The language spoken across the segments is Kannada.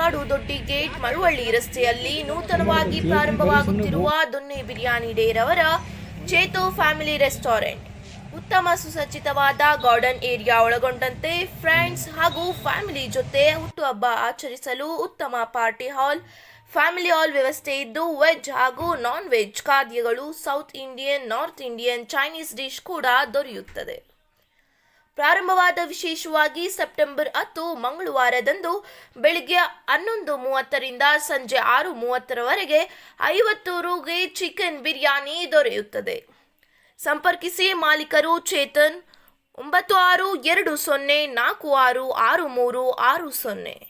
ಮರ್ಕಾಡು ದೊಡ್ಡಿ ಗೇಟ್ ಮಳವಳ್ಳಿ ರಸ್ತೆಯಲ್ಲಿ ನೂತನವಾಗಿ ಪ್ರಾರಂಭವಾಗುತ್ತಿರುವ ದೊನ್ನೆ ಬಿರಿಯಾನಿ ಡೇರವರ ಚೇತೋ ಫ್ಯಾಮಿಲಿ ರೆಸ್ಟೋರೆಂಟ್. ಉತ್ತಮ ಸುಸಜ್ಜಿತವಾದ ಗಾರ್ಡನ್ ಏರಿಯಾ ಒಳಗೊಂಡಂತೆ ಫ್ರೆಂಡ್ಸ್ ಹಾಗೂ ಫ್ಯಾಮಿಲಿ ಜೊತೆ ಹುಟ್ಟುಹಬ್ಬ ಆಚರಿಸಲು ಉತ್ತಮ ಪಾರ್ಟಿ ಹಾಲ್, ಫ್ಯಾಮಿಲಿ ಹಾಲ್ ವ್ಯವಸ್ಥೆ ಇದ್ದು ವೆಜ್ ಹಾಗೂ non veg ಖಾದ್ಯಗಳು south Indian, north Indian, Chinese dish ಕೂಡ ದೊರೆಯುತ್ತದೆ. ಪ್ರಾರಂಭವಾದ ವಿಶೇಷವಾಗಿ ಸೆಪ್ಟೆಂಬರ್ ಹತ್ತು ಮಂಗಳವಾರದಂದು ಬೆಳಿಗ್ಗೆ ಹನ್ನೊಂದು ಮೂವತ್ತರಿಂದ ಸಂಜೆ ಆರು ಮೂವತ್ತರವರೆಗೆ ಐವತ್ತು ರೂಗೆ ಚಿಕನ್ ಬಿರಿಯಾನಿ ದೊರೆಯುತ್ತದೆ. ಸಂಪರ್ಕಿಸಿ ಮಾಲೀಕರು ಚೇತನ್ ಒಂಬತ್ತು ಆರು ಎರಡು ಸೊನ್ನೆ ನಾಲ್ಕು ಆರು ಆರು ಮೂರು ಆರು ಸೊನ್ನೆ.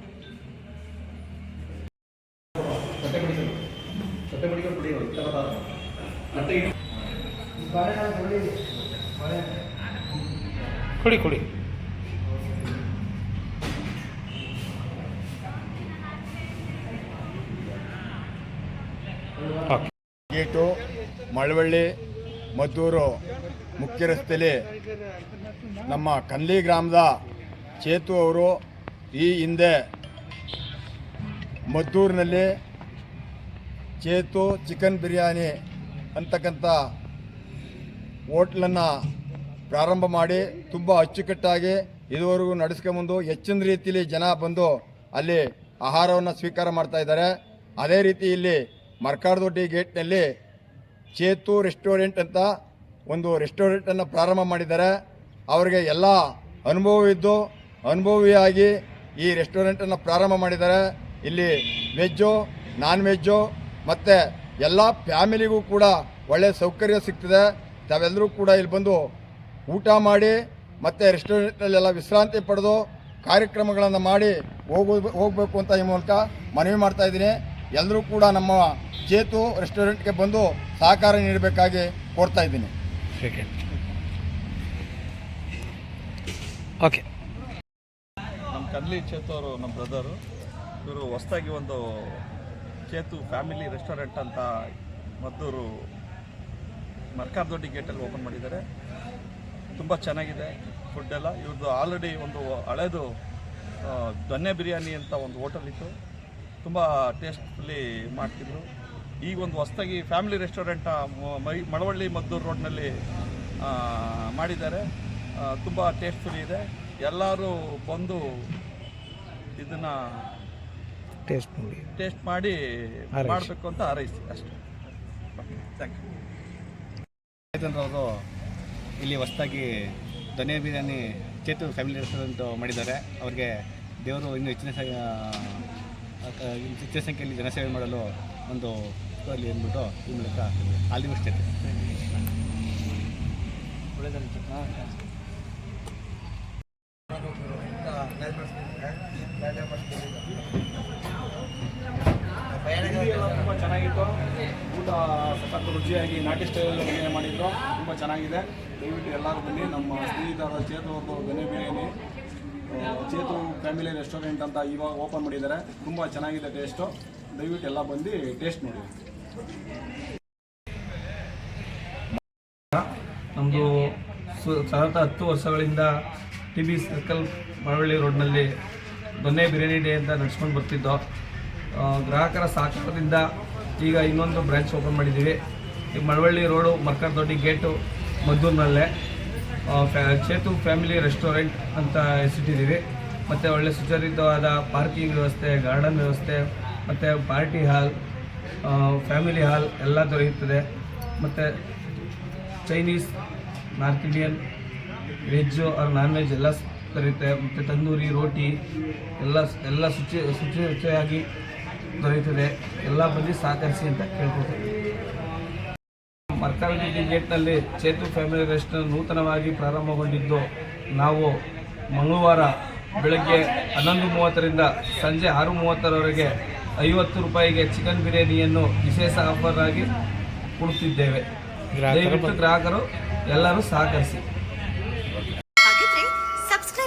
ಗೇಟು, ಮಳವಳ್ಳಿ, ಮದ್ದೂರು ಮುಖ್ಯ ರಸ್ತೆಯಲ್ಲಿ ನಮ್ಮ ಕನ್ಲಿ ಗ್ರಾಮದ ಚೇತು ಅವರು ಈ ಹಿಂದೆ ಮದ್ದೂರಿನಲ್ಲಿ ಚೇತು ಚಿಕನ್ ಬಿರಿಯಾನಿ ಅಂತಕ್ಕಂಥ ಹೋಟ್ಲನ್ನು ಪ್ರಾರಂಭ ಮಾಡಿ ತುಂಬ ಅಚ್ಚುಕಟ್ಟಾಗಿ ಇದುವರೆಗೂ ನಡೆಸ್ಕೊಂಬಂದು ಹೆಚ್ಚಿನ ರೀತಿಯಲ್ಲಿ ಜನ ಬಂದು ಅಲ್ಲಿ ಆಹಾರವನ್ನು ಸ್ವೀಕಾರ ಮಾಡ್ತಾ ಇದ್ದಾರೆ. ಅದೇ ರೀತಿ ಇಲ್ಲಿ ಮರ್ಕಾಡ್ದೊಡ್ಡಿ ಗೇಟ್ನಲ್ಲಿ ಚೇತು ರೆಸ್ಟೋರೆಂಟ್ ಅಂತ ಒಂದು ರೆಸ್ಟೋರೆಂಟನ್ನು ಪ್ರಾರಂಭ ಮಾಡಿದ್ದಾರೆ. ಅವರಿಗೆ ಎಲ್ಲ ಅನುಭವವಿದ್ದು ಅನುಭವಿಯಾಗಿ ಈ ರೆಸ್ಟೋರೆಂಟನ್ನು ಪ್ರಾರಂಭ ಮಾಡಿದ್ದಾರೆ. ಇಲ್ಲಿ ವೆಜ್ಜು, ನಾನ್ ವೆಜ್ಜು ಮತ್ತು ಎಲ್ಲ ಫ್ಯಾಮಿಲಿಗೂ ಕೂಡ ಒಳ್ಳೆಯ ಸೌಕರ್ಯ ಸಿಗ್ತದೆ. ತಾವೆಲ್ಲರೂ ಕೂಡ ಇಲ್ಲಿ ಬಂದು ಊಟ ಮಾಡಿ ಮತ್ತು ರೆಸ್ಟೋರೆಂಟ್ನಲ್ಲೆಲ್ಲ ವಿಶ್ರಾಂತಿ ಪಡೆದು ಕಾರ್ಯಕ್ರಮಗಳನ್ನು ಮಾಡಿ ಹೋಗೋ ಹೋಗಬೇಕು ಅಂತ ಈ ಮೂಲಕ ಮನವಿ ಮಾಡ್ತಾ ಇದ್ದೀನಿ. ಎಲ್ಲರೂ ಕೂಡ ನಮ್ಮ ಚೇತು ರೆಸ್ಟೋರೆಂಟ್ಗೆ ಬಂದು ಸಹಕಾರ ನೀಡಬೇಕಾಗಿ ಕೋರ್ತಾ ಇದ್ದೀನಿ. ಓಕೆ. ನಮ್ಮ ಕನ್ಲಿ ಚೇತು ಅವರು ನಮ್ಮ ಬ್ರದರು ಇವರು ಹೊಸದಾಗಿ ಒಂದು ಚೇತು ಫ್ಯಾಮಿಲಿ ರೆಸ್ಟೋರೆಂಟ್ ಅಂತ ಮದ್ದೂರು ಮರ್ಕಾರ್ದೊಡ್ಡಿ ಗೇಟಲ್ಲಿ ಓಪನ್ ಮಾಡಿದ್ದಾರೆ. ತುಂಬ ಚೆನ್ನಾಗಿದೆ ಫುಡ್ ಎಲ್ಲ. ಇವ್ರದ್ದು ಆಲ್ರೆಡಿ ಒಂದು ಹಳೇದು ದೊನ್ನೆ ಬಿರಿಯಾನಿ ಅಂತ ಒಂದು ಹೋಟೆಲ್ ಇತ್ತು. ತುಂಬ ಟೇಸ್ಟ್ಫುಲ್ಲಿ ಮಾಡ್ತಿದ್ರು. ಈಗ ಒಂದು ಹೊಸದಾಗಿ ಫ್ಯಾಮಿಲಿ ರೆಸ್ಟೋರೆಂಟ್ ಮೈ, ಮಳವಳ್ಳಿ ಮದ್ದೂರು ರೋಡ್ನಲ್ಲಿ ಮಾಡಿದ್ದಾರೆ. ತುಂಬ ಟೇಸ್ಟ್ಫುಲ್ ಇದೆ. ಎಲ್ಲರೂ ಬಂದು ಇದನ್ನು ಟೇಸ್ಟ್ ನೋಡಿ. ಟೇಸ್ಟ್ ಮಾಡಿ ಹಾರೈಸಿ. ಮಾಡಬೇಕು ಅಂತ ಆರೈಸಿ ಅಷ್ಟೇ. ಥ್ಯಾಂಕ್ ಯು ಇಲ್ಲಿ ಹೊಸದಾಗಿ ದೊನೆ ಬಿರಿಯಾನಿ ಚೇತು ಫ್ಯಾಮಿಲಿ ರೆಸ್ಟೋರೆಂಟ್ ಮಾಡಿದ್ದಾರೆ. ಅವರಿಗೆ ದೇವರು ಇನ್ನೂ ಹೆಚ್ಚಿನ ಸ- ಆ, ಆ, ಹೆಚ್ಚಿನ ಸಂಖ್ಯೆಯಲ್ಲಿ ಜನಸೇವೆ ಮಾಡಲು ಒಂದು ಅಲ್ಲಿ ಅಂದ್ಬಿಟ್ಟು ಈ ಮೂಲಕ ಬೆಸ್ಟ್ ಚೇತನ್. ಚೆನ್ನಾಗಿತ್ತು. ಊಟ ಸಖತ್ ರುಚಿಯಾಗಿ ನಾಟಿ ಸ್ಟೈಲಲ್ಲಿ ಅಡುಗೆ ಮಾಡಿದ್ರು. ತುಂಬ ಚೆನ್ನಾಗಿದೆ. ದಯವಿಟ್ಟು ಎಲ್ಲರೂ ಬನ್ನಿ. ನಮ್ಮ ಸ್ನೇಹಿತರ ಚೇತು ಅವರು ಬೆನೆ ಬಿರಿಯಾನಿ. ಚೇತು ಫ್ಯಾಮಿಲಿ ರೆಸ್ಟೋರೆಂಟ್ ಅಂತ ಇವಾಗ ಓಪನ್ ಮಾಡಿದ್ದಾರೆ. ತುಂಬ ಚೆನ್ನಾಗಿದೆ ಟೇಸ್ಟು. ದಯವಿಟ್ಟು ಎಲ್ಲ ಬಂದು ಟೇಸ್ಟ್ ನೋಡಿ. ನಮ್ಮದು ಸು, ಸತತ ಹತ್ತು ವರ್ಷಗಳಿಂದ ಟಿ ಬಿ ಸರ್ಕಲ್ ಮಳವಳ್ಳಿ ರೋಡ್ನಲ್ಲಿ ದೊನ್ನೆ ಬಿರಿಯಾನಿ ಡೇ ಅಂತ ನಡೆಸ್ಕೊಂಡು ಬರ್ತಿದ್ದೋ ಗ್ರಾಹಕರ ಸಹಕಾರದಿಂದ ಈಗ ಇನ್ನೊಂದು ಬ್ರ್ಯಾಂಚ್ ಓಪನ್ ಮಾಡಿದ್ದೀವಿ. ಈಗ ಮಳವಳ್ಳಿ ರೋಡು, ಮರ್ಕರ್ದೊಡ್ಡಿ ಗೇಟು, ಮದ್ದೂರಿನಲ್ಲೇ ಫ್ಯಾ- ಚೇತು ಫ್ಯಾಮಿಲಿ ರೆಸ್ಟೋರೆಂಟ್ ಅಂತ ಹೆಸರಿಟ್ಟಿದ್ದೀವಿ. ಮತ್ತು ಒಳ್ಳೆ ಸುಚರಿತವಾದ ಪಾರ್ಕಿಂಗ್ ವ್ಯವಸ್ಥೆ, ಗಾರ್ಡನ್ ವ್ಯವಸ್ಥೆ, ಮತ್ತು ಪಾರ್ಟಿ ಹಾಲ್ ಫ್ಯಾಮಿಲಿ ಹಾಲ್ ಎಲ್ಲ ದೊರೆಯುತ್ತದೆ. ಮತ್ತು Chinese, north Indian, veg or non veg ಎಲ್ಲ ದೊರೆಯುತ್ತೆ. ಮತ್ತು ತಂದೂರಿ, ರೋಟಿ ಎಲ್ಲ ಎಲ್ಲ ಶುಚಿ ಶುಚಿ ರುಚಿಯಾಗಿ ದೊರೆಯುತ್ತದೆ. ಎಲ್ಲ ಬಂದು ಸಹಕರಿಸಿ ಅಂತ ಕೇಳ್ಕೊತೀನಿ ಮರ್ಕಾರಗುಡ್ಡಿ ಗೇಟ್ನಲ್ಲಿ ಚೇತು ಫ್ಯಾಮಿಲಿ ರೆಸ್ಟ್ ನೂತನವಾಗಿ ಪ್ರಾರಂಭಗೊಂಡಿದ್ದು ನಾವು ಮಂಗಳವಾರ ಬೆಳಗ್ಗೆ ಹನ್ನೊಂದು ಮೂವತ್ತರಿಂದ ಸಂಜೆ ಆರು ಮೂವತ್ತರವರೆಗೆ ಐವತ್ತು ರೂಪಾಯಿಗೆ ಚಿಕನ್ ಬಿರಿಯಾನಿಯನ್ನು ವಿಶೇಷ ಆಫರ್ ಆಗಿ ಕೊಡುತ್ತಿದ್ದೇವೆ. ದಯವಿಟ್ಟು ಗ್ರಾಹಕರು ಎಲ್ಲರೂ ಸಹಕರಿಸಿ.